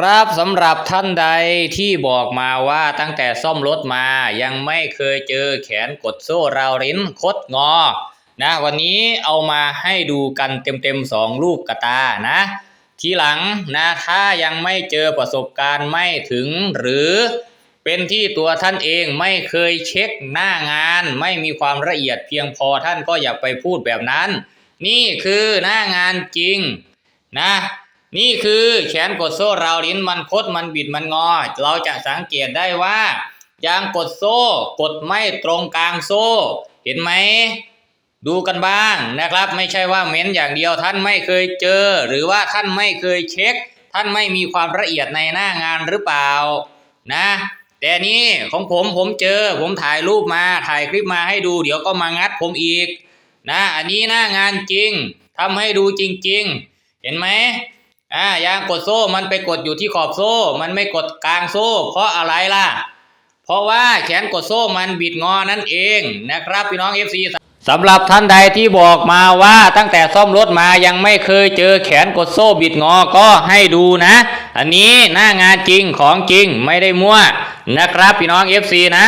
ครับสำหรับท่านใดที่บอกมาว่าตั้งแต่ซ่อมรถมายังไม่เคยเจอแขนกดโซ่ราวลิ้นคดงอ นะวันนี้เอามาให้ดูกันเต็มๆสองลูกกระตานะ ทีหลังนะถ้ายังไม่เจอประสบการณ์ไม่ถึง หรือเป็นที่ตัวท่านเองไม่เคยเช็คหน้างาน ไม่มีความละเอียดเพียงพอท่านก็อย่าไปพูดแบบนั้น นี่คือหน้างานจริงนะ นี่คือแขนกดโซ่ราวลิ้นมันคดมันบิดมันงอ เราจะสังเกตได้ว่ายางกดโซ่กดไม่ตรงกลางโซ่ เห็นไหมดูกันบ้างนะครับ ไม่ใช่ว่าเม้นอย่างเดียวท่านไม่เคยเจอ หรือว่าท่านไม่เคยเช็ค ท่านไม่มีความละเอียดในหน้างานหรือเปล่านะ แต่นี่ของผมผมเจอ ผมถ่ายรูปมาถ่ายคลิปมาให้ดู เดี๋ยวก็มางัดผมอีก นะ อันนี้หน้างานจริงทำให้ดูจริง ๆ เห็นไหม อ่ายางกดโซ่มันไปกดอยู่ที่ขอบโซ่ มันไม่กดกลางโซ่ เพราะอะไรล่ะ เพราะว่าแขนกดโซ่มันบิดงอนั่นเองนะครับพี่น้อง FC สำหรับท่านใดที่บอกมาว่าตั้งแต่ซ่อมรถมายังไม่เคยเจอแขนกดโซ่บิดงอก็ให้ดูนะ อันนี้หน้างานจริงของจริงไม่ได้มั่วนะครับพี่น้อง FC นะ